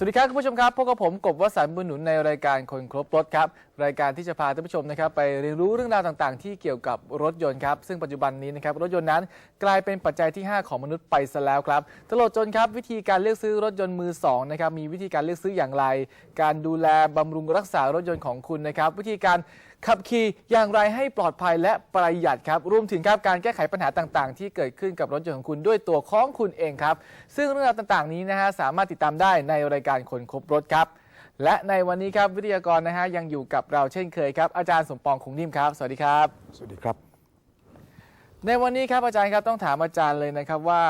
สวัสดีครับคุณผู้ชมครับพบกับผมกบวสันต์บุญหนุนในรายการคนครบรถครับ รายการที่จะพาท่านผู้ชมนะครับไปเรียนรู้เรื่องราวต่างๆ ที่เกี่ยวกับรถยนต์ครับ ซึ่งปัจจุบันนี้นะครับรถยนต์นั้นกลายเป็นปัจจัยที่ 5 ของมนุษย์ไปซะแล้วครับตลอดจนครับวิธีการเลือกซื้อรถยนต์มือสองนะครับมีวิธีการเลือกซื้ออย่างไร การดูแลบำรุงรักษารถยนต์ของคุณนะครับวิธีการ ขับขี่อย่างไรให้ปลอดภัยและประหยัดครับรวมถึงครับการแก้ไขปัญหาต่างๆ ที่เกิดขึ้นกับรถยนต์ของคุณด้วยตัวของคุณเองครับ ซึ่งเรื่องราวต่างๆนี้นะฮะสามารถติดตามได้ในรายการคนครบรถครับ และในวันนี้ครับวิทยากรนะฮะยังอยู่กับเราเช่นเคยครับอาจารย์สมปองคงนิ่มครับ สวัสดีครับ สวัสดีครับ ในวันนี้ครับอาจารย์ครับต้องถามอาจารย์เลยนะครับว่า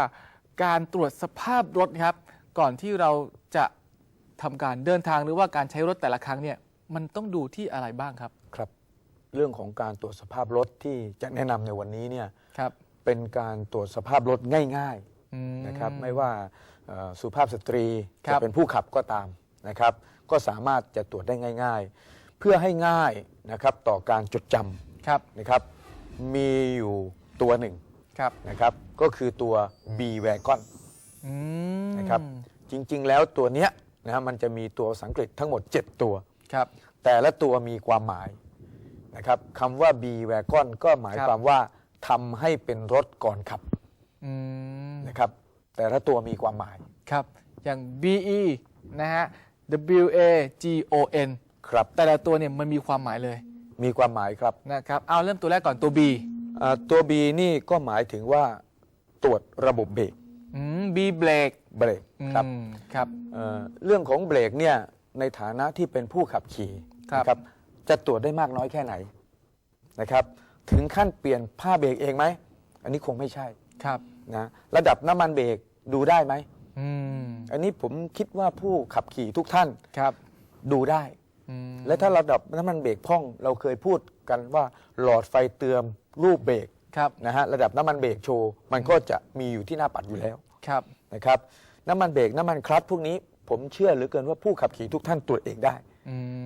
การตรวจสภาพรถครับ ก่อนที่เราจะทำการเดินทางหรือว่าการใช้รถแต่ละครั้งเนี่ยมันต้องดูที่อะไรบ้างครับครับ เรื่องของการตรวจสภาพรถที่จะแนะนำในวันนี้เนี่ยครับเป็นการตรวจสภาพรถง่ายอืมๆนะครับไม่ว่าเอ่อสุภาพสตรีครัจะบเป็นผู้ขับก็ตามนะครับ ก็สามารถจะตรวจได้ง่าย ๆ เพื่อให้ง่ายนะครับต่อการจดจครับำนะครับ มีอยู่ตัวหนึ่งครับนะครับ ก็คือตัว B Wagon อืมนะครับจริงๆ แล้วตัวเนี้ยนะฮะมันจะมีตัวสังกฤษทั้งหมด 7 ตัว ครับแต่ละตัวมีความหมาย นะครับคำว่า B wagon ก็หมายครับความว่าทำให้เป็นรถก่อนขับอืมนะครับแต่ละตัวมีความหมายครับ อย่าง BE นะฮะ W A G O N ครับแต่ละตัวเนี่ยมันมีความหมายเลย มีความหมายครับนะครับเอาเริ่มตัวแรกก่อนตัว B อ่าตัว B นี่ก็หมายถึงว่าตรวจระบบเบรกอืม B เบรกเบรกครับครับเอ่อเรื่องของเบรกเนี่ยในฐานะที่เป็นผู้ขับขี่ครับนะครับ จะตรวจได้มากน้อยแค่ไหนนะครับ ถึงขั้นเปลี่ยนผ้าเบรกเองไหม อันนี้คงไม่ใช่ครับนะระดับน้ำมันเบรกดูได้ไหมอืมอันนี้ผมคิดว่าผู้ขับขี่ทุกท่านครับดูได้ อืมและถ้าระดับน้ำมันเบรกพร่อง เราเคยพูดกันว่าหลอดไฟเตือนรูปเบรกครับนะฮะระดับน้ำมันเบรกโชว์มันก็จะมีอยู่ที่หน้าปัดอยู่แล้ว ครับ นะครับน้ำมันเบรกน้ำมันคลัตช์พวกนี้ผมเชื่อเหลือเกินว่าผู้ขับขี่ทุกท่านตรวจเองได้อืม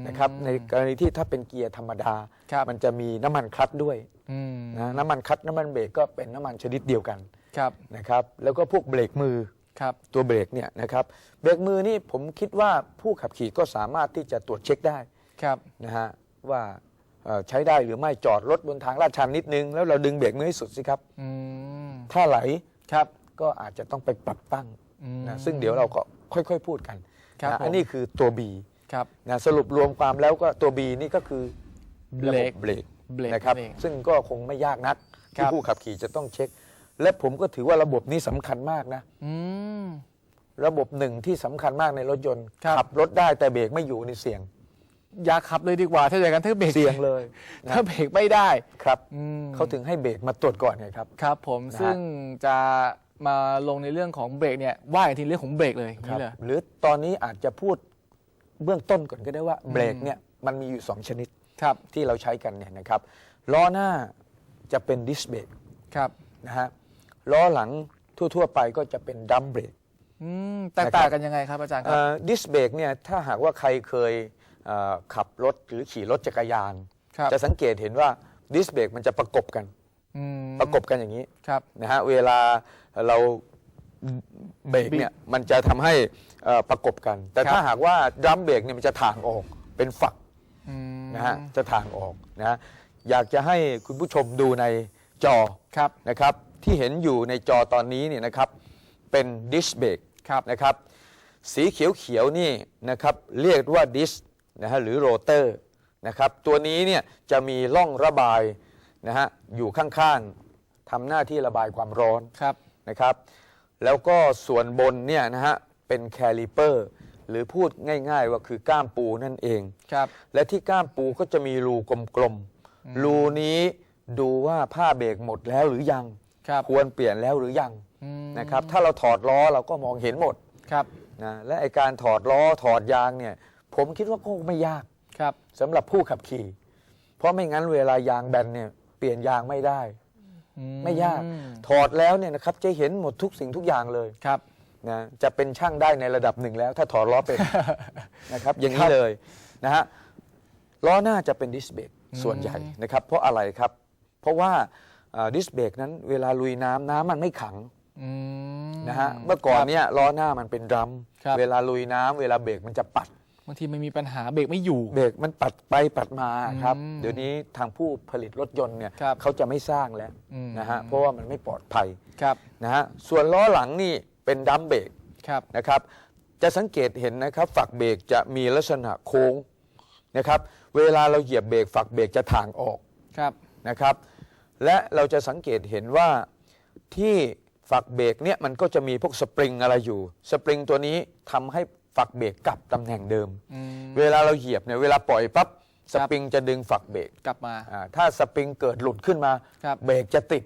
นะครับในกรณีที่ถ้าเป็นเกียร์ธรรมดาครับมันจะมีน้ำมันคลัตช์ด้วยอืมนะน้ำมันคลัตช์น้ำมันเบรกก็เป็นน้ำมันชนิดเดียวกันครับนะครับแล้วก็พวกเบรกมือครับตัวเบรกเนี่ยนะครับเบรกมือนี่ผมคิดว่าผู้ขับขี่ก็สามารถที่จะตรวจเช็คได้ครับนะฮะว่าเอ่อใช้ได้หรือไม่จอดรถบนทางลาดชันนิดนึง แล้วเราดึงเบรกมือให้สุดสิครับอืมถ้าไหลครับก็อาจจะต้องไปปรับตั้งอืมนะซึ่งเดี๋ยวเราก็ค่อยๆพูดกันครับนะผมอันนี้คือตัว B ครับนะสรุปรวมความแล้วก็ตัว B นี่ก็คือเบรกระบบเบรกเบรกนะครับ นั่นเองซึ่งก็คงไม่ยากนักครัที่บผู้ขับขี่จะต้องเช็ค และผมก็ถือว่าระบบนี้สำคัญมากนะ อืม ระบบหนึ่งที่สำคัญมากในรถยนต์ครับ ขับรถได้แต่เบรกไม่อยู่นี่เสี่ยงอย่าขับเลยดีกว่าถ้าอย่างนั้นถ้าเบรกเสี่ยงเลยนะถ้าเบรกไม่ได้ครับอืม เขาถึงให้เบรกมาตรวจก่อนไงครับ ครับผมนะฮะ ซึ่งจะมาลงในเรื่องของเบรกเนี่ยว่าอย่างทีเรื่องของเบรกเลยอย่างครับนี่เลย หรือตอนนี้อาจจะพูด เบื้องต้นก่อนก็ได้ว่าเบรกเนี่ยมันมีอยู่ 2 ชนิดครับที่เราใช้กันเนี่ยนะครับล้อหน้าจะเป็นดิสเบรกครับนะฮะล้อหลังทั่ว ๆ ไปก็จะเป็นดัมเบรกอืมแตกต่างกันยังไงครับอาจารย์ครับดิสเบรกเนี่ยถ้าหากว่าใครเคยเอ่อขับรถหรือขี่รถจักรยานครับจะสังเกตเห็นว่าดิสเบรกมันจะประกบกันอืมประกบกันอย่างนี้ครับนะฮะเวลาเราเบรกเนี่ยมันจะทำให้ เอ่อประกบกัน แต่ครับถ้าหากว่าดัมเบรกเนี่ยมันจะถ่างออกเป็นฝักอืมนะฮะจะถ่างออกนะฮะอยากจะให้คุณผู้ชมดูในจอครับนะครับที่เห็นอยู่ในจอตอนนี้เนี่ยนะครับเป็นดิสเบรกครับนะครับสีเขียวๆนี่นะครับเรียกว่าดิสนะฮะหรือโรเตอร์นะครับตัวนี้เนี่ยจะมีร่องระบายนะฮะอยู่ข้างๆทำหน้าที่ระบายความร้อน ครับ นะครับแล้วก็ส่วนบนเนี่ยนะฮะ เป็นแคลิเปอร์หรือพูดง่ายๆว่าคือก้ามปูนั่นเอง ครับ และที่ก้ามปูก็จะมีรูกลมๆ รูนี้ดูว่าผ้าเบรกหมดแล้วหรือยัง ครับควรเปลี่ยนแล้วหรือยังอืมนะครับ ถ้าเราถอดล้อเราก็มองเห็นหมดครับนะและไอการถอดล้อถอดยางเนี่ย ผมคิดว่าก็คงไม่ยากครับ สำหรับผู้ขับขี่ เพราะไม่งั้นเวลายางแบนเนี่ยเปลี่ยนยางไม่ได้อืไม่ยาก ถอดแล้วเนี่ยนะครับจะเห็นหมดทุกสิ่งทุกอย่างเลย ครับ นะจะเป็นช่างได้ในระดับหนึ่งแล้ว ถ้าถอดล้อเป็น นะครับอย่างครันี้บเลยนะฮะล้อหน้าจะเป็นดิสเบรกส่วนใหญ่นะครับ เพราะอะไรครับ เพราะว่าดิสเบรกนั้นเวลาลุยน้ำน้ำมันไม่ขังอืมนะฮะเมื่อก่อนครับเนี่ยล้อหน้ามันเป็นดรัมครับเวลาลุยน้ำเวลาเบรกมันจะปัดบางทีมันมีปัญหาเบรกไม่อยู่ เบรกมันปัดไปปัดมาครับอืมเดี๋ยวนี้ทางผู้ผลิตรถยนต์เนี่ยครับเขาจะไม่สร้างแล้วอืมนะฮะเพราะว่ามันไม่ปลอดภัยครับนะฮะส่วนล้อหลังนี่ เป็นดัมเบรกครับนะครับ จะสังเกตเห็นนะครับ ฝักเบรกจะมีลักษณะโค้งนะครับ เวลาเราเหยียบเบรกฝักเบรกจะถ่างออกครับนะครับ และเราจะสังเกตเห็นว่าที่ฝักเบรกเนี่ยมันก็จะมีพวกสปริงอะไรอยู่ สปริงตัวนี้ทำให้ฝักเบรกกลับตำแหน่งเดิมอืมเวลาเราเหยียบเนี่ยเวลาปล่อยปั๊บสครับปริงจะดึงฝักเบรกกลับมาอ่าถ้าสปริงเกิดหลุดขึ้นมาครับเบรกจะติด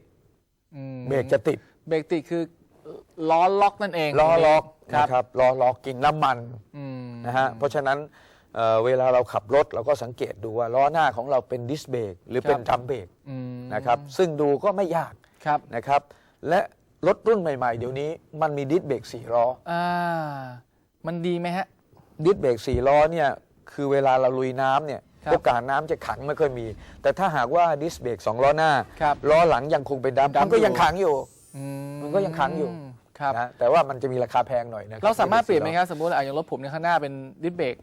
อืมเบรกจะติด เบรกติดคือ ล้อล็อกนั่นเองล้อล็อกครับนะครับล้อล็อกกินน้ำมันอืมนะฮะเพราะฉะนั้นเอ่อเวลาเราขับรถเราก็สังเกตดูว่าล้อหน้าของเราเป็นดิสเบรกหรือเป็นดรัมเบรกอืมนะครับซึ่งดูก็ไม่ยากครับนะครับ และรถรุ่นใหม่ๆ เดี๋ยวนี้มันมีดิสเบรก4ล้อ อ่ามันดีไหมฮะ ดิสเบรก4ล้อเนี่ยคือเวลาเราลุยน้ำเนี่ยครับโอกาสน้ำจะขังไม่ค่อยมี แต่ถ้าหากว่าดิสเบรก2ล้อหน้าครับล้อหลังยังคงเป็นดัมดัมมันก็ยังอยู่ขังอยู่อื มันก็ยังค้างอยู่ครับนะแต่ว่ามันจะมีราคาแพงหน่อยนะคบเราสามารถเปลี่ยนไหมครับสมมติอะอย่างรถผมเนี่ยข้างหน้าเป็นดิสเบรก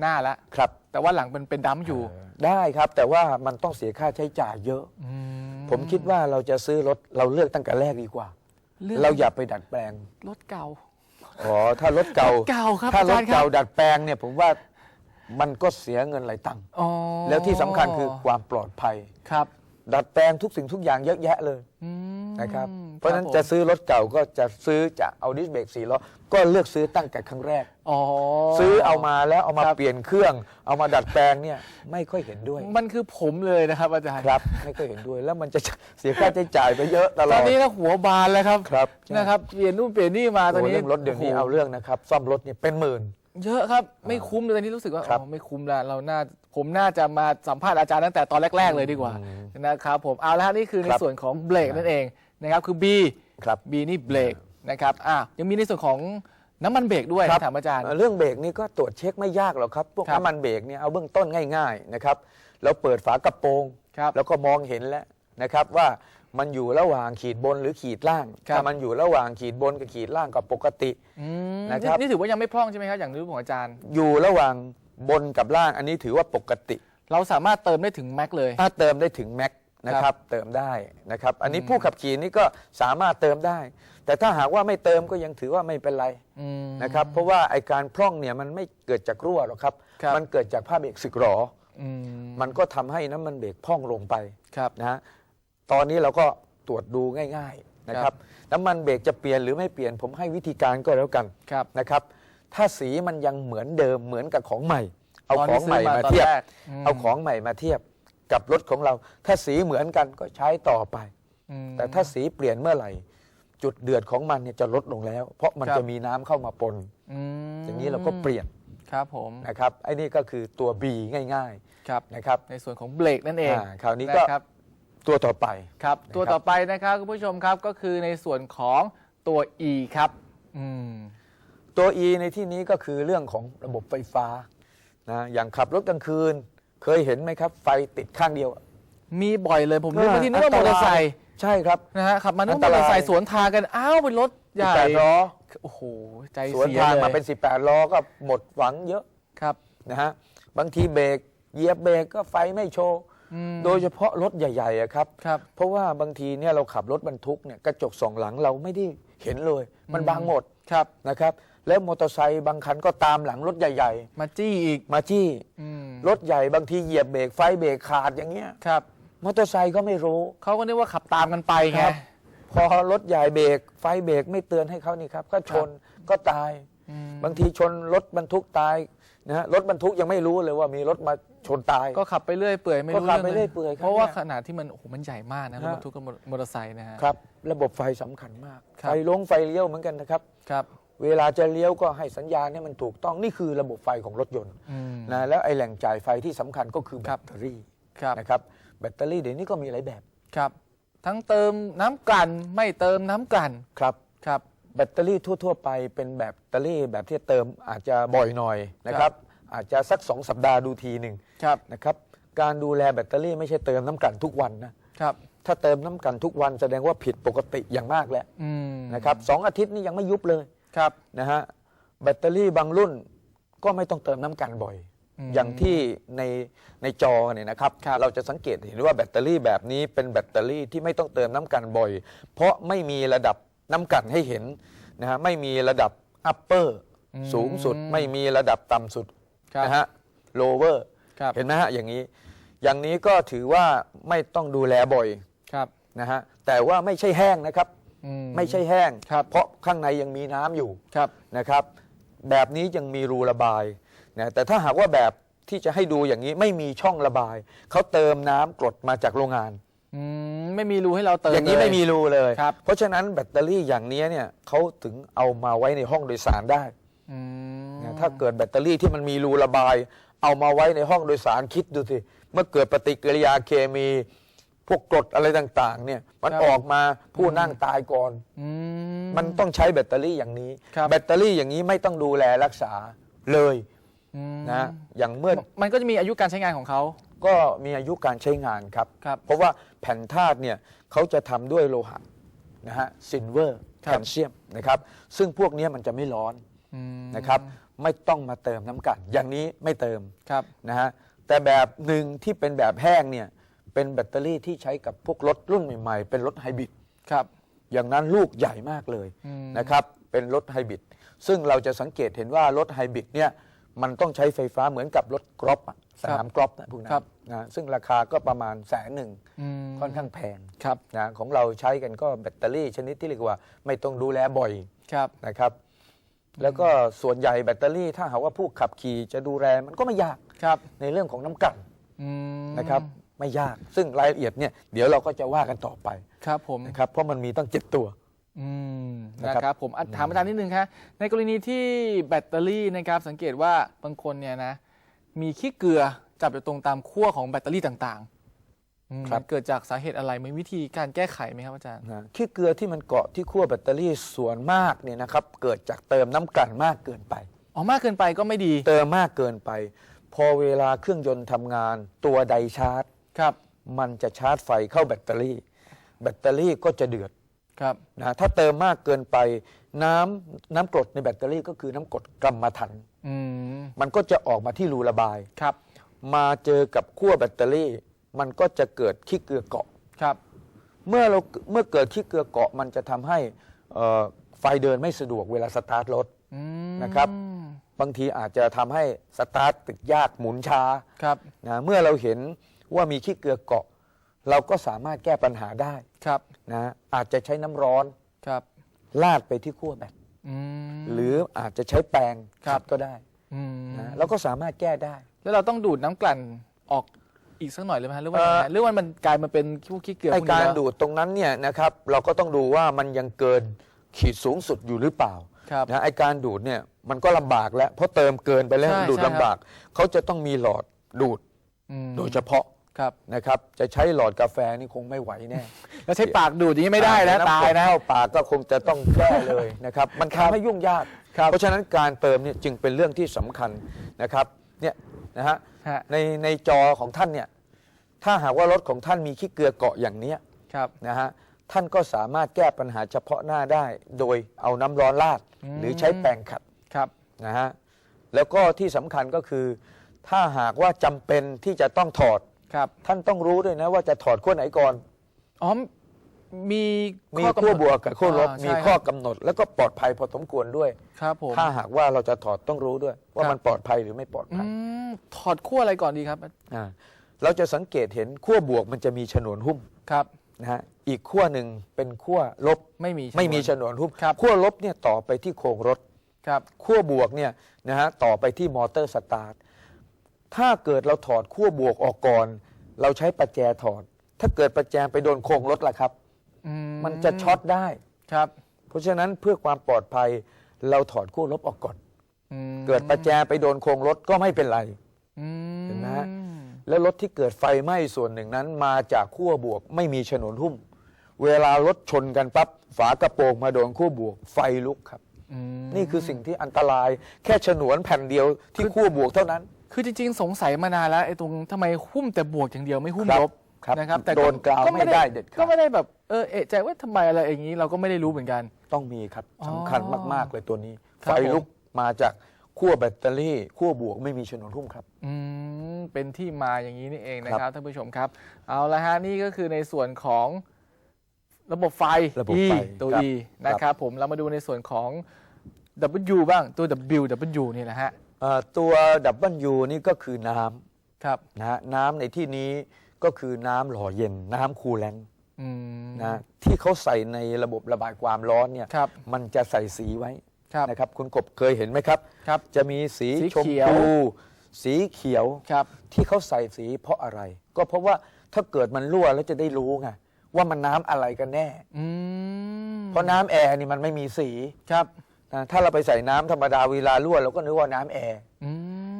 หน้าละครับ แต่ว่าหลังเป็นเป็นดัมอยู่ได้ครับแต่ว่ามันต้องเสียค่าใช้จ่ายเยอะ ผมคิดว่าเราจะซื้อรถเราเลือกตั้งแต่แรกดีกว่า เลือกเราอย่าไปดัดแปลงรถเก่า อ๋อถ้ารถเก่ารถเก่าครับถ้ารถอาจารย์ครับ เก่าดัดแปลงเนี่ยผมว่ามันก็เสียเงินหลายตังค์อ๋อแล้วที่สำคัญคือความปลอดภัย ครับดัดแปลงทุกสิ่งทุกอย่างเยอะแยะเลย อืม นะครับ เพราะฉะนั้นผมจะซื้อรถเก่าก็จะซื้อจะเอาดิสเบรกสี่ล้อก็เลือกซื้อตั้งแต่ครั้งแรก อ๋อ ซื้อเอามาแล้วเอามาครับเปลี่ยนเครื่อง เอามาดัดแปลงเนี่ยไม่ค่อยเห็นด้วย มันคือผมเลยนะครับอาจารย์ ครับ ไม่ค่อยเห็นด้วยแล้วมันจะเสียค่าใช้จ่ายไปเยอะตลตออนดนี้นะหัวบานแล้วครับ ครับนะครับเปลี่ยนนู่นเปลี่ยนนี่มาตอนโอ้นี้เรื่องรถเดี๋ยวนี้โโหเอาเรื่องนะครับซ่อมรถเนี่ยเป็นหมื่นเยอะครับ ไม่คุ้มเลยตอนนี้รู้สึกว่าครับอ๋อไม่คุ้มแล้วเราน่าผมน่าจะมาสัมภาษณ์อาจารย์ตั้งแต่ตอนแรก ๆ เลยดีกว่าอืมนะครับผมเอาละฮะนี่คือในครับส่วนของเบรกนั่นเอง นะครับคือ B ครับ B นี่เบรกนะครับอะยังมีในส่วนของน้ำมันเบรกด้วยครับ ถามอาจารย์เอ่อเรื่องเบรกนี่ก็ตรวจเช็คไม่ยากหรอกครับ พวกครับน้ำมันเบรกเนี่ยเอาเบื้องต้นง่ายๆนะครับเราเปิดฝากระโปรงครับแล้วก็มองเห็นแล้วนะครับว่ามันอยู่ระหว่างขีดบนหรือขีดล่างครับ ถ้ามันอยู่ระหว่างขีดบนกับขีดล่างก็ปกติ อืมนะครับ นี่นี่ถือว่ายังไม่พร่องใช่ไหมครับอย่างที่ของอาจารย์ อยู่ระหว่างบนกับล่างอันนี้ถือว่าปกติ เราสามารถเติมได้ถึงแม็กเลย ถ้าเติมได้ถึงแม็ก นะครับเติมได้นะครับ อันนี้ผู้ขับขี่นี่ก็สามารถเติมได้ แต่ถ้าหากว่าไม่เติมก็ยังถือว่าไม่เป็นไรอืมนะครับเพราะว่าไอการพร่องเนี่ยมันไม่เกิดจากรั่วหรอกครับครับมันเกิดจากผ้าเบรกสึกหรออืมมันก็ทำให้น้ำมันเบรกพร่องลงไปครับนะฮะตอนนี้เราก็ตรวจดูง่ายๆนะคครัรับบน้ำมันเบรกจะเปลี่ยนหรือไม่เปลี่ยนผมให้วิธีการก็แล้วกันครับนะครับ ถ้าสีมันยังเหมือนเดิมเหมือนกับของใหม่ เอาตอนขที่องใหม่ซื้อมามาตอนเทียบแรกอืมเอาของใหม่มาเทียบ กับรถของเรา ถ้าสีเหมือนกันก็ใช้ต่อไปอืมแต่ถ้าสีเปลี่ยนเมื่อไหร่ จุดเดือดของมันเนี่ยจะลดลงแล้ว เพราะมันครับจะมีน้ำเข้ามาปนอืมอย่างนี้เราก็เปลี่ยนครับผมนะครับไอ้นี่ก็คือตัว B ง่ายครับๆนะครับในส่วนของเบรกนั่นเองอ่าคราวนี้ก็นะครับตัวต่อไปครับนะครับตัวต่อไปนะครับคุณผู้ชมครับก็คือในส่วนของตัว E ครับอืมตัว E ในที่นี้ก็คือเรื่องของระบบไฟฟ้านะอย่างขับรถกลางคืน เคยเห็นไหมครับ ไฟติดข้างเดียว มีบ่อยเลยผมนึกว่าที่นึกว่ามอเตอร์ไซค์ใช่ครับ นะฮะขับมานึกอัว่านมตอรายเตอร์ไซค์สวนทางกันอ้าวเป็นรถใหญ่18ล้อ โอ้โหใจสวนเสียทางเลยมาเป็น18 ล้อก็หมดหวังเยอะครับนะฮะ บางทีเบรกเหยียบเบรกก็ไฟไม่โชว์ อืมโดยเฉพาะรถใหญ่ๆอะครับ ครับ เพราะว่าบางทีเนี่ยเราขับรถบรรทุกเนี่ยกระจกสองหลังเราไม่ได้เห็นเลย มันบังหมดครับนะครับ แล้วมอเตอร์ไซค์บางคันก็ตามหลังรถใหญ่มาจี้อีกๆมาจี้อืมรถใหญ่บางทีเหยียบเบรกไฟเบรกขาดอย่างเงี้ยครับมอเตอร์ไซค์ก็ไม่รู้ เขาก็นึกว่าขับตามกันไปไง ครับ พอรถใหญ่เบรกไฟเบรกไม่เตือนให้เขานี่ครับ ก็ชนก็ตาย อืม บางทีชนรถบรรทุกตายนะฮะรถบรรทุกยังไม่รู้เลยว่ามีรถมาชนตาย ก็ขับไปเรื่อยเปื่อยไม่รู้ก็ขับเรื่องไปเรื่อยเปื่อยครับเพราะว่าเนี่ยขนาดที่มันโอ้โหมันใหญ่มากนะรถฮะ บรรทุกกับมอเตอร์ไซค์นะฮะ ครับ ระบบไฟสำคัญมาก ครับ ไฟลงไฟเลี้ยวเหมือนกันนะครับ ครับ เวลาจะเลี้ยวก็ให้สัญญาณเนี่ยมันถูกต้องนี่คือระบบไฟของรถยนต์อืมนะแล้วไอ้แหล่งจ่ายไฟที่สำคัญก็คือแบครับตเตอรี่ครับนะครับแบตเตอรี่เดี๋ยวนี้ก็มีหลายแบบครับ ทั้งเติมน้ำกลั่นไม่เติมน้ำกลั่นครับ ครับ แบตเตอรี่ทั่ว ๆ ไปเป็นแบบแบตเตอรี่แบบที่เติมอาจจะบ่อยหน่อยนะครับ อาจจะสัก 2 สัปดาห์ดูทีหนึ่งครับ นะครับ การดูแลแบตเตอรี่ไม่ใช่เติมน้ำกลั่นทุกวันนะครับ ถ้าเติมน้ำกันทุกวันแสดงว่าผิดปกติอย่างมากแล้วอืมนะครับสองอาทิตย์นี่ยังไม่ยุบเลย ครับนะฮะแบตเตอรี่บางรุ่นก็ไม่ต้องเติมน้ำกันบ่อย อืม อย่างที่ในในจอเนี่ยนะครับครับ เราจะสังเกตเห็นว่าแบตเตอรี่แบบนี้เป็นแบตเตอรี่ที่ไม่ต้องเติมน้ำกันบ่อย เพราะไม่มีระดับน้ำกันให้เห็นนะฮะไม่มีระดับ upper สูงสุด ไม่มีระดับต่ำสุดครับนะฮะ lower ครับ เห็นไหมฮะอย่างนี้ อย่างนี้ก็ถือว่าไม่ต้องดูแลบ่อย ครับ นะฮะแต่ว่าไม่ใช่แห้งนะครับ อืไม่ใช่แห้ง ครับเพราะข้างในยังมีน้ำอยู่ครับ นะครับ แบบนี้ยังมีรูระบายนะแต่ถ้าหากว่าแบบที่จะให้ดูอย่างนี้ไม่มีช่องระบาย เขาเติมน้ำกรดมาจากโรงงาน อืมไม่มีรูให้เราเติมอย่างนี้เล ไม่มีรูเลย ครับ เพราะฉะนั้นแบตเตอรี่อย่างนี้เนี่ยเขาถึงเอามาไว้ในห้องโดยสารได้อืมนะถ้าเกิดแบตเตอรี่ที่มันมีรูระบาย เอามาไว้ในห้องโดยสารคิดดูสิเมื่อเกิดปฏิกิริยาเคมี พวกกรดอะไรต่างๆ เนี่ย มันออกมาผู้นั่งตายก่อน อืม มันต้องใช้แบตเตอรี่อย่างนี้ ครับ แบตเตอรี่อย่างนี้ไม่ต้องดูแลรักษาเลยอืมนะอย่างเมื่อมันก็จะมีอายุการใช้งานของเขาก็มีอายุการใช้งานครับ ครับ เพราะว่าแผ่นธาตุเนี่ยเขาจะทำด้วยโลหะนะฮะซิลเวอร์ครัแคบลเซียมนะครับ ซึ่งพวกเนี้ยมันจะไม่ร้อนอืมนะครับ ไม่ต้องมาเติมน้ำกันอย่างนี้ไม่เติมครับ นะฮะแต่แบบหนึ่งที่เป็นแบบแห้งเนี่ย เป็นแบตเตอรี่ที่ใช้กับพวกรถรุ่นใหม่ๆ เป็นรถไฮบริดครับ อย่างนั้นลูกใหญ่มากเลยอืมนะครับ เป็นรถไฮบริด ซึ่งเราจะสังเกตเห็นว่ารถไฮบริดเนี่ย มันต้องใช้ไฟฟ้าเหมือนกับรถกรอบอะสนามกรอบนะพวกนั้นครับนะซึ่งราคาก็ประมาณแสนหนึ่งอืม ค่อนข้างแพงครับนะของเราใช้กันก็แบตเตอรี่ชนิดที่เรียกว่าไม่ต้องดูแลบ่อย ครับ นะครับ แล้วก็ส่วนใหญ่แบตเตอรี่ถ้าหากว่าผู้ขับขี่จะดูแลมันก็ไม่ยากครับในเรื่องของน้ำกันอืมนะครับ ไม่ยาก ซึ่งรายละเอียดเนี่ยเดี๋ยวเราก็จะว่ากันต่อไปครับผมนะครับเพราะมันมีตั้งเจ็ดตัว อืมนะนะครับครับผมอะถามอาจารย์นิดนึงครับในกรณีที่แบตเตอรี่นะครับ สังเกตว่าบางคนเนี่ยนะ มีขี้เกลือจับอยู่ตรงตามขั้วของแบตเตอรี่ต่างๆอืมครับเกิดจากสาเหตุอะไรมีวิธีการแก้ไขไหมครับอาจารย์ นะขี้เกลือที่มันเกาะที่ขั้วแบตเตอรี่ส่วนมากเนี่ยนะครับเกิดจากเติมน้ำกลั่นมากเกินไป อ๋อมากเกินไปก็ไม่ดี เติมมากเกินไป พอเวลาเครื่องยนต์ทำงานตัวไดชาร์จ ครับ มันจะชาร์จไฟเข้าแบตเตอรี่ แบตเตอรี่ก็จะเดือดครับนะถ้าเติมมากเกินไปน้ำน้ำกรดในแบตเตอรี่ก็คือน้ำกรดกรรมฐานอืมมันก็จะออกมาที่รูระบายครับ มาเจอกับขั้วแบตเตอรี่ มันก็จะเกิดขี้เกลือเกาะครับ เมื่อเราเมื่อเกิดขี้เกลือเกาะมันจะทำให้เอ่อไฟเดินไม่สะดวกเวลาสตาร์ทรถอืมนะครับบางทีอาจจะทำให้สตาร์ทติดยากหมุนช้าครับนะเมื่อเราเห็น ว่ามีขี้เกลือเกาะ เราก็สามารถแก้ปัญหาได้ครับนะอาจจะใช้น้ำร้อนครับลาดไปที่ขั้วแบตอืม หรืออาจจะใช้แปรงครับ ขัดก็ได้อืมนะแล้วก็สามารถแก้ได้ แล้วเราต้องดูดน้ำกลั่นออกอีกสักหน่อยเลยไหมฮะหรือว่ายังไงเอ่อหรือว่ามันกลายมาเป็นพวกขี้เกลือไอพวนี้การแล้ว ดูดตรงนั้นเนี่ยนะครับ เราก็ต้องดูว่ามันยังเกินขีดสูงสุดอยู่หรือเปล่าครับนะไอการดูดเนี่ยมันก็ลำบากแล้วเพราะเติมเกินไปแล้วใช่ดูดใช่ครับลำบากเขาจะต้องมีหลอดดูดอืม โดยเฉพาะ ครับนะครับจะใช้หลอดกาแฟนี่คงไม่ไหวแน่แล้วใช้ปากดูดอย่างนี้ไม่ได้นะำตายนะเข้าปากก็คงจะต้องแก้เลยนะครับมันทำให้ยุ่งยากครับเพราะฉะนั้นการเติมเนี่ยจึงเป็นเรื่องที่สำคัญนะครับเนี่ยนะฮะฮะในในจอของท่านเนี่ยถ้าหากว่ารถของท่านมีขี้เกลือเกาะอย่างเนี้ยครับนะฮะท่านก็สามารถแก้ปัญหาเฉพาะหน้าได้ โดยเอาน้ำร้อนราดอืมหรือใช้แปรงขัดครับนะฮะแล้วก็ที่สำคัญก็คือ ถ้าหากว่าจำเป็นที่จะต้องถอด ครับท่านต้องรู้ด้วยนะว่าจะถอดขั้วไหนก่อน อ๋อมีมีข้อกำหนดขั้วบวกกับขั้วลบอ่ามีใช่ข้อครับ กำหนด แล้วก็ปลอดภัยพอสมควรด้วย ครับผม ถ้าหากว่าเราจะถอดต้องรู้ด้วย ว่าครับ มันปลอดภัยหรือไม่ปลอดอืภัยมถอดขั้วอะไรก่อนดีครับอ่าเราจะสังเกตเห็นขั้วบวกมันจะมีฉนวนหุ้มครับ นะฮะอีกขั้วหนึ่งเป็นขั้วลบ ไม่มีไม่มีฉฉนวนนวนหุ้มครับขั้วลบเนี่ยต่อไปที่โครงรถ ครับ ขั้วบวกเนี่ยนะฮะต่อไปที่มอเตอร์สตาร์ท ถ้าเกิดเราถอดขั้วบวกออกก่อน เราใช้ประแจถอด ถ้าเกิดประแจไปโดนโครงรถล่ะครับ อืมันจะช็อตได้ ครับ เพราะฉะนั้นเพื่อความปลอดภัยเราถอดขั้วลบออกก่อน อืมเกิดประแจไปโดนโครงรถก็ไม่เป็นไร อืมเห็นไหมฮะ แล้วรถที่เกิดไฟไหม้ส่วนหนึ่งนั้น มาจากขั้วบวกไม่มีฉนวนหุ้ม เวลารถชนกันปั๊บฝากระโปรงมาโดนขั้วบวกไฟลุกครับ อืมนี่คือสิ่งที่อันตรายแค่ฉนวนแผ่นเดียวที่ขั้วบวกเท่านั้น คือจริง ๆ สงสัยมานานแล้วไอ้ตรงทำไมหุ้มแต่บวกอย่างเดียวไม่หุ้มครับลบครับนะครับ แต่โดนกล่าวไม่ได้เด็ดก็ขาดไม่ได้แบบเออเอะใจว่าทำไมอะไรอย่างนี้เราก็ไม่ได้รู้เหมือนกัน ต้องมีครับอ๋อสำคัญมาก ๆ เลยตัวนี้ ครับไฟลุกมาจากขั้วแบตเตอรี่ขั้วบวกไม่มีชนวนหุ้มครับ อืมเป็นที่มาอย่างนี้นี่เองนะคครัรับบท่านผู้ชมครับ เอาละฮะนี่ก็คือในส่วนของระบบไฟ ระบบ E ไฟตัว ครับ E นะครับผมเรามาดูในส่วนของ W บ้างตัว W W นี่แหละฮะเอ่อ ตัวดับเบิลยูนี่ก็คือน้ครับำนะฮะน้ำในที่นี้ก็คือน้ำหล่อเย็นน้ำคูลแลนต์อืมนะที่เขาใส่ในระบบระบายความร้อนเนี่ยครับมันจะใส่สีไว้ครับนะครับ คุณกบเคยเห็นไหมครับครับ จะมีสีสีชมเขียวพูสีเขียวครับ ที่เขาใส่สีเพราะอะไร ก็เพราะว่าถ้าเกิดมันรั่วแล้วจะได้รู้ไงว่ามันน้ำอะไรกันแน่อืมเพราะน้ำแอร์นี่มันไม่มีสีครับ นะถ้าเราไปใส่น้ำธรรมดาเวลารั่วเราก็นึกว่าน้ำแอร์อื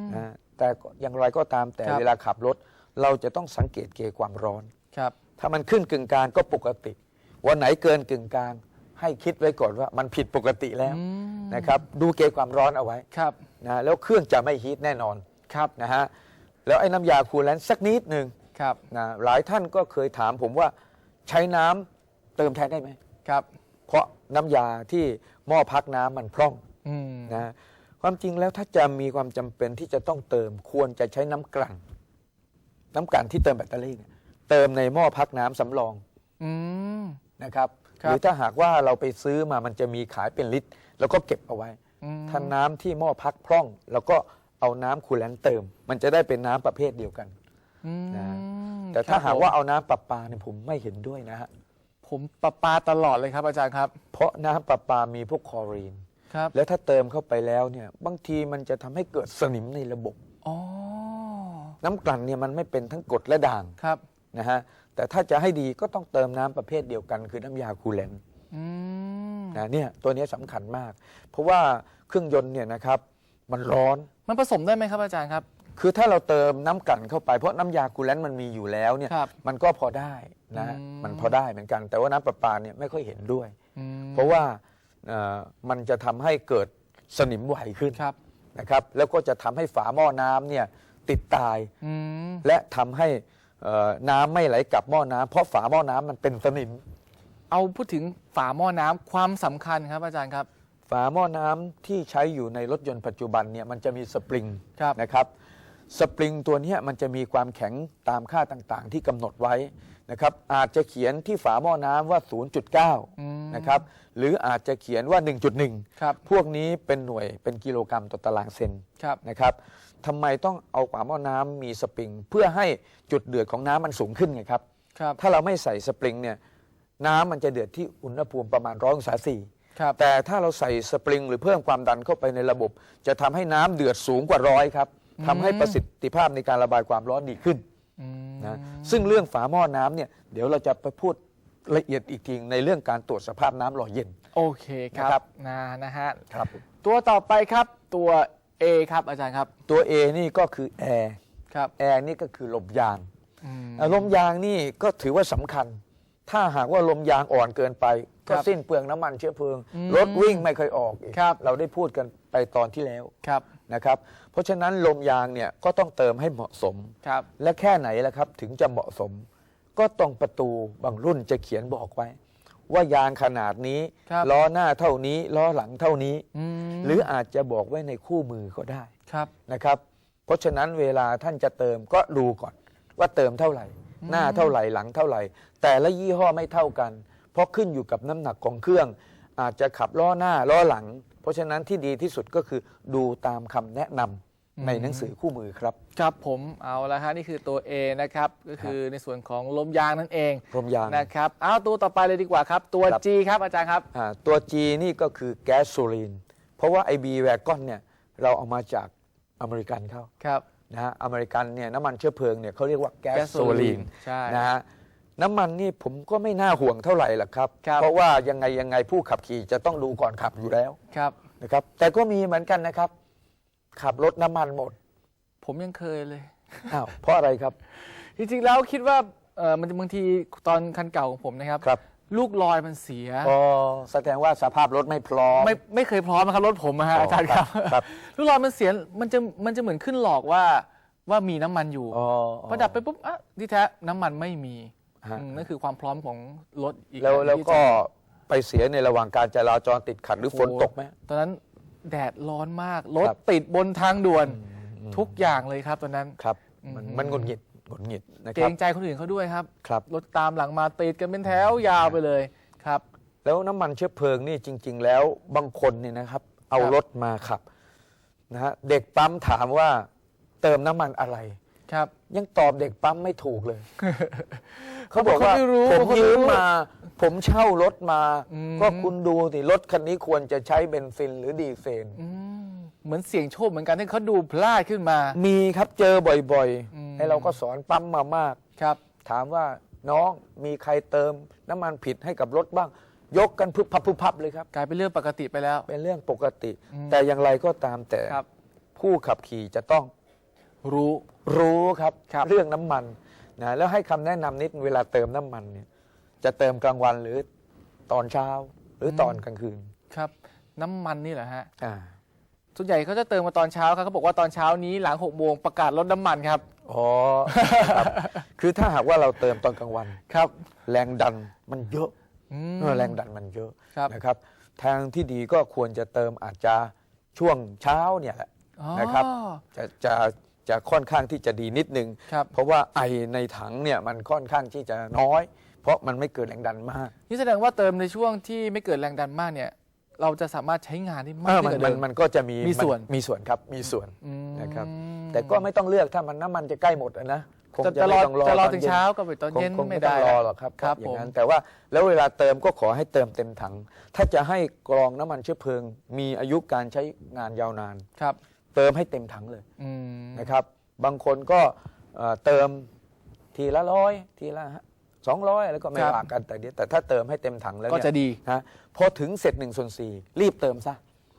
ม นะแต่ก็อย่างไรก็ตามแต่ครับ เวลาขับรถ เราจะต้องสังเกตเกณฑ์ความร้อน ครับ ถ้ามันขึ้นกึ่งกลางก็ปกติ วันไหนเกินกึ่งกลาง ให้คิดไว้ก่อนว่ามันผิดปกติแล้วอืม นะครับ ดูเกณฑ์ความร้อนเอาไว้ครับ นะแล้วเครื่องจะไม่ฮีทแน่นอนครับ นะฮะแล้วไอ้น้ำยาคูลแลนต์สักนิดหนึ่งครับ นะหลายท่านก็เคยถามผมว่าใช้น้ำเติมแทนได้ไหม ครับ เพราะน้ำยาที่หม้อพักน้ำมันพร่องอืมนะความจริงแล้วถ้าจะมีความจำเป็นที่จะต้องเติมควรจะใช้น้ำกลั่นน้ำกลั่นที่เติมแบตเตอรี่เนี่ยเติมในหม้อพักน้ำสำรองอืมนะครับคหรับรือถ้าหากว่าเราไปซื้อมามันจะมีขายเป็นลิตร แล้วก็เก็บเอาไว้อืมถ้าน้ำที่หม้อพักพร่อง แล้วก็เอาน้ำคูลแลนต์เติม มันจะได้เป็นน้ำประเภทเดียวกันอืมนะแต่ถ้าครับหากว่าผมเอาน้ำประปาเนี่ยผมไม่เห็นด้วยนะฮะ ผมประปาตลอดเลยครับอาจารย์ครับเพราะน้ำประปามีพวกคลอรีน ครับแล้วถ้าเติมเข้าไปแล้วเนี่ยบางทีมันจะทำให้เกิดสนิมในระบบ อ๋อน้ำกลั่นเนี่ยมันไม่เป็นทั้งกรดและด่างครับนะฮะแต่ถ้าจะให้ดีก็ต้องเติมน้ำประเภทเดียวกัน คือน้ำยาคูลแลนต์ อืมนะเนี่ยตัวนี้สำคัญมาก เพราะว่าเครื่องยนต์เนี่ยนะครับมันร้อน มันผสมได้ไหมครับอาจารย์ครับ คือถ้าเราเติมน้ำกลั่นเข้าไปเพราะน้ำยาคูลแลนต์มันมีอยู่แล้วเนี่ยครับ มันก็พอได้ นะอืม มันพอได้เหมือนกัน แต่ว่าน้ำประปาเนี่ยไม่ค่อยเห็นด้วย อืมเพราะว่าเอ่อมันจะทำให้เกิดสนิมไหวขึ้นครับนะครับ แล้วก็จะทำให้ฝาหม้อน้ำเนี่ยติดตาย อืมและทำให้เอ่อน้ำไม่ไหลกลับหม้อน้ำเพราะฝาหม้อน้ำมันเป็นสนิม เอาพูดถึงฝาหม้อน้ำความสำคัญครับอาจารย์ครับ ฝาหม้อน้ำที่ใช้อยู่ในรถยนต์ปัจจุบันเนี่ยมันจะมีสปริงครับนะครับ สปริงตัวเนี้ยมันจะมีความแข็งตามค่าต่างๆ ที่กำหนดไว้ นะครับอาจจะเขียนที่ฝาหม้อน้ำว่าอืม0.9 นะครับหรืออาจจะเขียนว่า 1.1 ครับพวกนี้เป็นหน่วยเป็นกิโลกรัมต่อตารางเซนครับ นะครับทำไมต้องเอาฝาหม้อน้ำมีสปริง เพื่อให้จุดเดือดของน้ำมันสูงขึ้นไงครับ ครับ ถ้าเราไม่ใส่สปริงเนี่ยน้ำมันจะเดือดที่อุณหภูมิประมาณร้อยองศาสี่ครับ แต่ถ้าเราใส่สปริง หรือเพิ่มความดันเข้าไปในระบบ จะทำให้น้ำเดือดสูงกว่าร้อยครับทำให้ประสิทธิภาพในการระบายความร้อนดีขึ้น อืม นะซึ่งเรื่องฝาหม้อน้ำเนี่ยเดี๋ยวเราจะไปพูดละเอียดอีกทีในเรื่องการตรวจสภาพน้ำหล่อเย็น โอเคครันะครับบ นะนะฮะครับตัวต่อไปครับตัว A ครับอาจารย์ครับตัว A นี่ก็คือแอร์ครับแอร์นี่ก็คือลมยางอืม อะลมยางนี่ก็ถือว่าสำคัญ ถ้าหากว่าลมยางอ่อนเกินไป ก็ครับสิ้นเปลืองน้ำมันเชื้อเพลิงอืมรถวิ่งไม่เคยออกอีกครับ เราได้พูดกันไปตอนที่แล้ว ครับนะครับ เพราะฉะนั้นลมยางเนี่ยก็ต้องเติมให้เหมาะสม ครับ และแค่ไหนล่ะครับถึงจะเหมาะสม ก็ต้องประตูบางรุ่นจะเขียนบอกไว้ ว่ายางขนาดนี้ ครับ ล้อหน้าเท่านี้ ล้อหลังเท่านี้ อืมหรืออาจจะบอกไว้ในคู่มือก็ได้ครับ นะครับ เพราะฉะนั้นเวลาท่านจะเติมก็ดูก่อน ว่าเติมเท่าไหร่ หน้าเท่าไหร่หลังเท่าไหร่ แต่ละยี่ห้อไม่เท่ากัน เพราะขึ้นอยู่กับน้ำหนักของเครื่อง อาจจะขับล้อหน้าล้อหลัง เพราะฉะนั้นที่ดีที่สุดก็คือดูตามคำแนะนำ ในหนังสือคู่มือครับ ครับผมเอาละฮะนี่คือตัว A นะครับ ก็คือในส่วนของลมยางนั่นเองลมยางนะครับเอาตัวต่อไปเลยดีกว่าครับ ตัวครับ G ครับอาจารย์ครับอ่าตัว G นี่ก็คือแก๊สโซลีน เพราะว่าไอบีแวกอนเนี่ยเราเอามาจากอเมริกันเขาครับนะฮะอเมริกันเนี่ยน้ำมันเชื้อเพลิงเนี่ยเขาเรียกว่าแก๊สโซลีนใช่นะฮะน้ำมันนี่ผมก็ไม่น่าห่วงเท่าไหร่หรอกครับครับ เพราะว่ายังไงยังไงผู้ขับขี่จะต้องดูก่อนขับอยู่แล้วครับนะครับ แต่ก็มีเหมือนกันนะครับ ขับรถน้ำมันหมดผมยังเคยเลย อ้าวเพราะอะไรครับ จริงๆแล้วคิดว่าเออมันบางทีตอนคันเก่าของผมนะครับ ครับลูกลอยมันเสีย อ๋อแสดงว่าสภาพรถไม่พร้อม ไม่ไม่เคยพร้อมนะครับรถผมนะฮะอ๋ออาจารย์ครับครับ ลูกลอยมันเสียมันจะมันจะเหมือนขึ้นหลอกว่าว่ามีน้ำมันอยู่อ๋อ พอดับไปปุ๊บอะที่แท้น้ำมันไม่มีฮะ อืมนั่นคือความพร้อมของรถอีกแล้วอย่างแล้วที่ก็จะไปเสียในระหว่างการจราจรติดขัดหรือฝนตกไหม ตอนนั้น แดดร้อนมาก รถครับ ติดบนทางด่วนทุกอย่างเลยครับตอนนั้น ครับอืมมันมันหงุดหงิดหงุดหงิดนะเกครรับงใจคนอื่นเขาด้วยครับ ครับ รถตามหลังมาติดกันเป็นแถวยาวไปเลยครับ แล้วน้ำมันเชื้อเพลิงนี่จริง ๆ แล้วบางคนเนี่ยนะครับ เอาครับ รถมาขับนะฮะเด็กปั๊มถามว่าเติมน้ำมันอะไร ครับ ยังตอบเด็กปั๊มไม่ถูกเลย เขาบอกว่าเขาไม่รู้ผมเขาไม่รู้ยืมมา ผมเช่ารถมาอืมก็คุณดูสิรถคันนี้ควรจะใช้เบนซินหรือดีเซลอืมเหมือนเสียงโชคเหมือนกันที่เขาดูพลาดขึ้นมา มีครับเจอบ่อยอืมๆให้เราก็สอนปั๊มมามากครับ ถามว่าน้องมีใครเติมน้ำมันผิดให้กับรถบ้าง ยกกันพึบพับพึบพับเลยครับกลายเป็นเรื่องปกติไปแล้ว เป็นเรื่องปกติอืมแต่อย่างไรก็ตามแต่ครับผู้ขับขี่จะต้อง รู้ รู้ครับ ครับ เรื่องน้ำมันนะแล้วให้คำแนะนำนิดเวลาเติมน้ำมันเนี่ย จะเติมกลางวันหรือตอนเช้า หรือตอนกลางคืนครับ น้ำมันนี่แหละฮะอ่าส่วนใหญ่เขาจะเติมมาตอนเช้าครับเขาบอกว่าตอนเช้านี้หลังหกโมงประกาศลดน้ำมันครับ อ๋อครับคือถ้าหากว่าเราเติมตอนกลางวัน ครับแรงดันมันเยอะอืม เออแรงดันมันเยอะครับ นะครับ ทางที่ดีก็ควรจะเติมอาจจะช่วงเช้าเนี่ยแหละอ๋อนะครับจะจะ จะค่อนข้างที่จะดีนิดนึงครับเพราะว่าไอในถังเนี่ยมันค่อนข้างที่จะน้อย เพราะมันไม่เกิดแรงดันมาก นี่แสดงว่าเติมในช่วงที่ไม่เกิดแรงดันมากเนี่ยเราจะสามารถใช้งานได้มาเอกอขึ้มันนกว่ามัเดินมมันก็จะมีมีส่วนมีส่วนครับมีส่วนอืมนะครับ แต่ก็ไม่ต้องเลือกถ้ามันน้ำมันจะใกล้หมดอะนะคงจะจะจะรไม่อต้องรอจะรอตนถึงย็นเช้าก็ไปตอนคงเย็นคงไม่ไม่ต้ได้องรแล้อวหรอกครับครับอย่างนั้นผมแต่ว่าแล้วเวลาเติมก็ขอให้เติมเต็มถัง ถ้าจะให้กรองน้ำมันเชื้อเพลิง มีอายุการใช้งานยาวนานครับ เติมให้เต็มถังเลยอืมนะครับ บางคนก็เอ่อเติมทีละร้อยทีละสองร้อยแล้วก็ไม่ว่ากันแต่เดียวแต่ถ้าเติมให้เต็มถังแล้วก็เนี่ย จะดีนะพอถึงเสร็จหนึ่งส่วนสี่รีบเติมซะ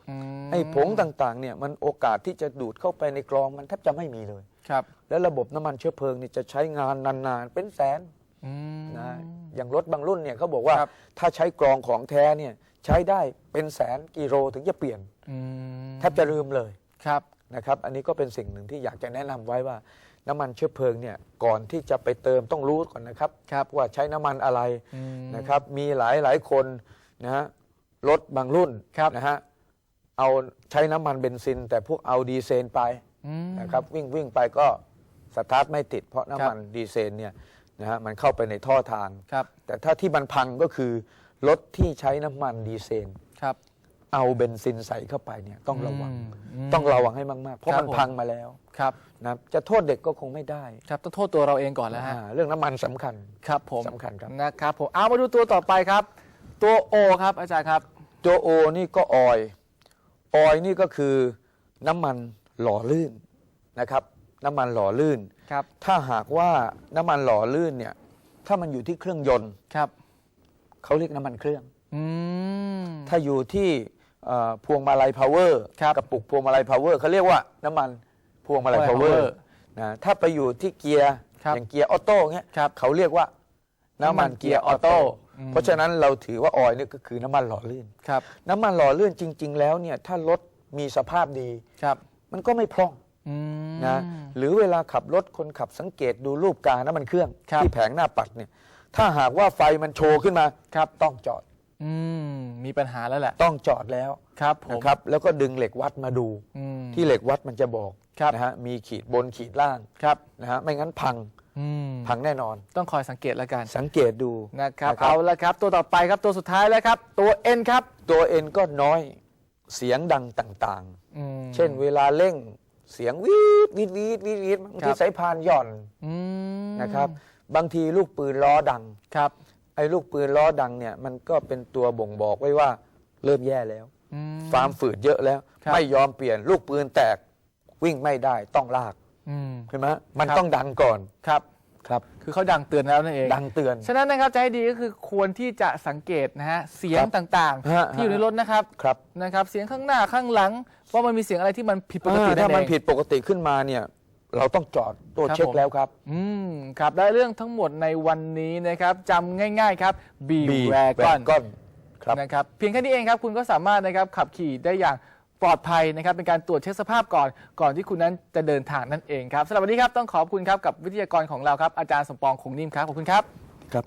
อืมไอ้ผงต่างๆเนี่ยมันโอกาสที่จะดูดเข้าไปในกรองมันแทบจะไม่มีเลย ครับแล้วระบบน้ำมันเชื้อเพลิงนี่จะใช้งานนานๆ เป็นแสนอืม นะอย่างรถบางรุ่นเนี่ยเขาบอกว่าครับ ถ้าใช้กรองของแท้เนี่ยใช้ได้เป็นแสนกิโลถึงจะเปลี่ยนอืมแทบจะลืมเลย ครับนะครับอันนี้ก็เป็นสิ่งหนึ่งที่อยากจะแนะนำไว้ว่า น้ำมันเชื้อเพลิงเนี่ยก่อนที่จะไปเติมต้องรู้ก่อนนะครับครับว่าใช้น้ำมันอะไรอืมนะครับมีหลายหลายคนนะฮะรถบางรุ่นครับนะฮะเอาใช้น้ำมันเบนซิน แต่พวกเอาดีเซลไปอืมนะครับวิ่งวิ่งไปก็สตาร์ทไม่ติด เพราะน้ำมันดีเซลเนี่ยนะฮะมันเข้าไปในท่อทางครับแต่ถ้าที่มันพังก็คือรถที่ใช้น้ำมันดีเซลครับ เอาเบนซินใส่เข้าไปเนี่ยต้องระวัง อืมต้องระวังให้มากๆ เพราะครับมันผม พังมาแล้วครับ นะครับจะโทษเด็กก็คงไม่ได้ครับต้องโทษตัวเราเองก่อนแล้วฮะ อ่าเรื่องน้ำมันสำคัญ ครับผมสำคัญครับ นะครับผมเอามาดูตัวต่อไปครับ ตัว O ครับอาจารย์ครับ ตัวโอนี่ก็ออยออยนี่ก็คือน้ำมันหล่อลื่นนะครับ น้ำมันหล่อลื่น ครับ ถ้าหากว่าน้ำมันหล่อลื่นเนี่ยถ้ามันอยู่ที่เครื่องยนต์ครับ เขาเรียกน้ำมันเครื่อง อืม ถ้าอยู่ที่เอ่อ พวงมาลัยพาวเวอร์ครับกระปุกพวงมาลัยพาวเวอร์เขาเรียกว่าน้ำมันพวงมาลัยพวพางวมาเวลัอยร์ power นะถ้าไปอยู่ที่เกียร์ครับอย่างเกียร์ออโต้เงี้ยครับเขาเรียกว่าน้ำมันเกียร์ออโต้อืมเพราะฉะนั้นเราถือว่าออยล์นี่ก็คือน้ำมันหล่อลื่นครับน้ำมันหล่อลื่นจริง ๆ แล้วเนี่ยถ้ารถมีสภาพดีครับมันก็ไม่พร่องอืมนะหรือเวลาขับรถคนขับสังเกตดูรูปกาน้ำมันเครื่องครับที่แผงหน้าปัดเนี่ยถ้าหากว่าไฟมันโชว์ขึ้นมาครับต้องจอด อืมมีปัญหาแล้วแหละ ต้องจอดแล้วครับผมนะครับ แล้วก็ดึงเหล็กวัดมาดูอืม ที่เหล็กวัดมันจะบอกครับนะฮะมีขีดบนขีดล่างครับ นะฮะไม่งั้นพังอืมพังแน่นอน ต้องคอยสังเกตแล้วกันสังเกตดูนะครับ เอาละครับ ตัวต่อไปครับตัวสุดท้ายแล้วครับ ตัว N ครับตัวเอ็นก็น้อยเสียงดังต่างอืม ๆ เช่นเวลาเร่งเสียงวีดวีดวีดวีดวีดบางครัทีบ สายพานหย่อนอืมนะครับ บางทีลูกปืนล้อดัง ครับ ไอ้ลูกปืนล้อดังเนี่ยมันก็เป็นตัวบ่งบอกไว้ว่าเริ่มแย่แล้วอืม ฟาร์มฝืดเยอะแล้ว ครับ ไม่ยอมเปลี่ยนลูกปืนแตกวิ่งไม่ได้ต้องลากอืม ใช่ไหมมันครับ ต้องดังก่อนครับ ครับ คือเขาดังเตือนแล้วนั่นเอง ดังเตือน ฉะนั้นนะครับจะให้ดีก็คือควรที่จะสังเกตนะฮะเสียงครับต่างฮะ ๆ ที่อยู่ในรถนะครับครับนะครับ เสียงข้างหน้าข้างหลังว่ามันมีเสียงอะไรที่มันผิดปกติอ่านั่ถ้านเอมันงผิดปกติขึ้นมาเนี่ย เราต้องจอดตัวครับเช็คผมแล้วครับ อืมครับและเรื่องทั้งหมดในวันนี้นะครับจำง่ายๆครับ B B Wagon Wagon ครับ นะครับเพียงแค่นี้เองครับคุณก็สามารถนะครับขับขี่ได้อย่างปลอดภัยนะครับเป็นการตรวจเช็คสภาพก่อนก่อนที่คุณนั้นจะเดินทางนั่นเองครับสำหรับวันนี้ครับต้องขอบคุณครับกับวิทยากรของเราครับอาจารย์สมปองคงนิ่มครับขอบคุณครับ ครับ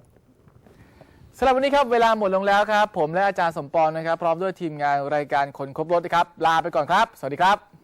สำหรับวันนี้ครับ เวลาหมดลงแล้วครับ ผมและอาจารย์สมปองนะครับ พร้อมด้วยทีมงานรายการคนครบรถนะครับ ลาไปก่อนครับ สวัสดีครับ